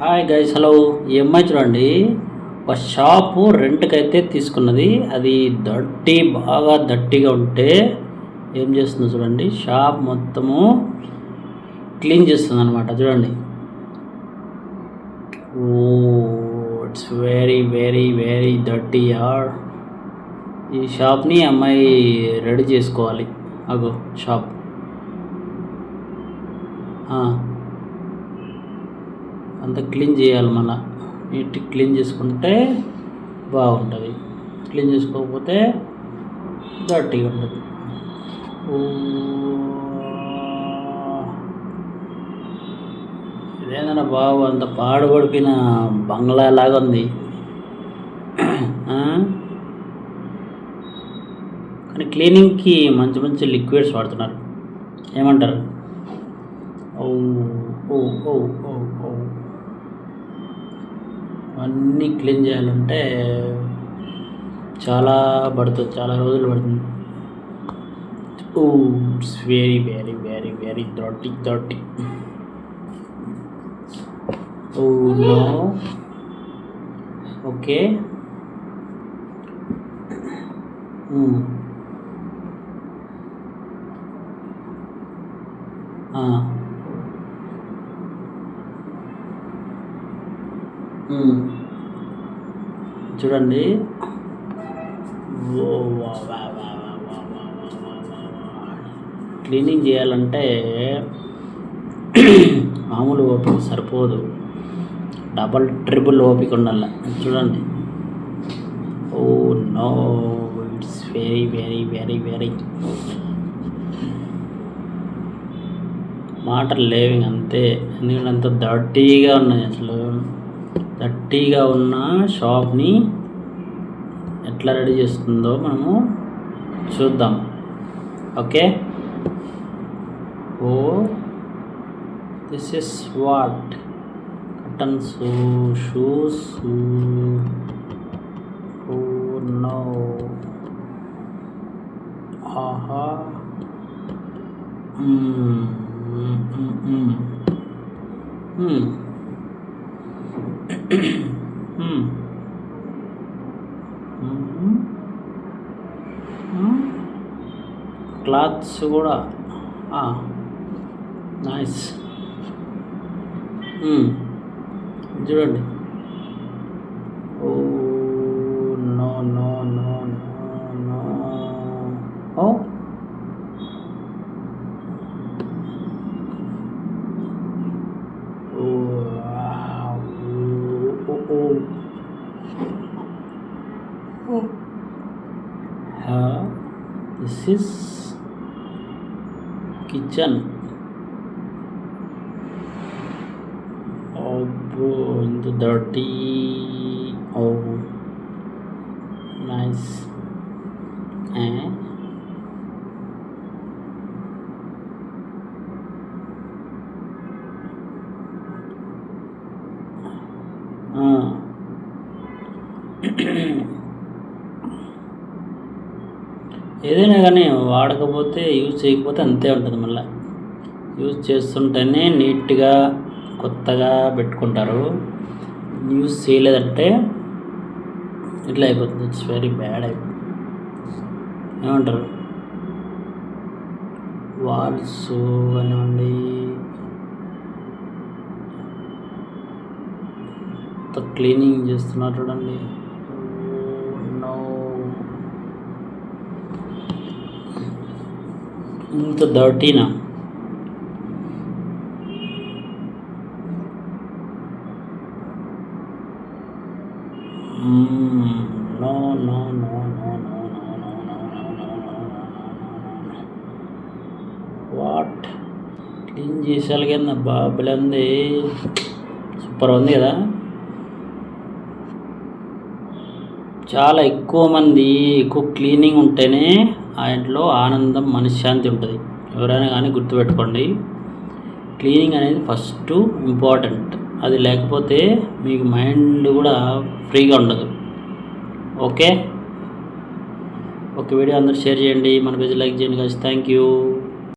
Hi guys hello ఈ అమ్మాయి చూడండి. ఒక షాపు రెంట్కి అయితే తీసుకున్నది. అది దట్టి బాగా దట్టిగా ఉంటే ఏం చేస్తుందో చూడండి. షాప్ మొత్తము క్లీన్ చేస్తుంది అనమాట చూడండి. Oh it's very very very దట్టి ఆర్ ఈ షాప్ని అమ్మాయి రెడీ చేసుకోవాలి. అగో షాప్ అంతా క్లీన్ చేయాలి మన నీట్ క్లీన్ చేసుకుంటే బాగుంటుంది. క్లీన్ చేసుకోకపోతే డర్టీగా ఉంటుంది. ఓ. ఇదేదన్నా బాబు అంత పాడుపడిపోయిన బంగ్లా లాగా ఉంది కానీ క్లీనింగ్కి మంచి మంచి లిక్విడ్స్ వాడుతున్నారు. ఏమంటారు? ఓ ఓ ఓ ఓ అన్నీ క్లీన్ చేయాలంటే చాలా పడుతుంది చాలా రోజులు పడుతుంది. It's very very very very dirty dirty oh no okay Hmm. చూడండి. క్లీనింగ్ చేయాలంటే మామూలు ఓపిక సరిపోదు. డబల్ ట్రిపుల్ ఓపిక ఉండాలి. చూడండి. ఓ no it's very very very very మాటలు లేవు అంతే. ఎందుకంటే అంత దర్టీగా ఉన్నాయి అసలు. థర్టీగా ఉన్న షాప్ని ఎట్లా రెడీ చేస్తుందో మనము చూద్దాం. Okay? Oh this is what? Cottons shoes oh no. ఆహా. Hmm. క్లాత్స్ కూడా నైస్ చూడండి ఓ no no no no no oh Wow. Oh, oh. Oh. Huh? This is Of oh boy the dirty. Oh nice. And uh. Eh? Ah. ఏదైనా కానీ వాడకపోతే use చేయకపోతే అంతే ఉంటుంది మళ్ళీ. యూజ్ చేస్తుంటేనే నీట్గా కొత్తగా పెట్టుకుంటారు. యూజ్ చేయలేదంటే ఇట్లా అయిపోతుంది. ఇట్స్ వెరీ బ్యాడ్ అయిపోతుంది. ఏమంటారు? వాల్స్ కానివ్వండి అంత క్లీనింగ్ చేస్తున్నారు చూడండి. ఇంత దర్టీనా no no no no no no no no no no what clean చేసేలాగే బాబులంది సూపర్ ఉంది కదా చాలా ఎక్కువ మంది ఎక్కువ క్లీనింగ్ ఉంటేనే ఆ ఇంట్లో ఆనందం మనశ్శాంతి ఉంటుంది. ఎవరైనా కానీ గుర్తుపెట్టుకోండి. క్లీనింగ్ అనేది ఫస్ట్ ఇంపార్టెంట్ అది లేకపోతే మీకు మైండ్ కూడా ఫ్రీగా ఉండదు. ఓకే ఒక వీడియో అందరు షేర్ చేయండి. మన పేజ్ లైక్ చేయండి guys. Thank you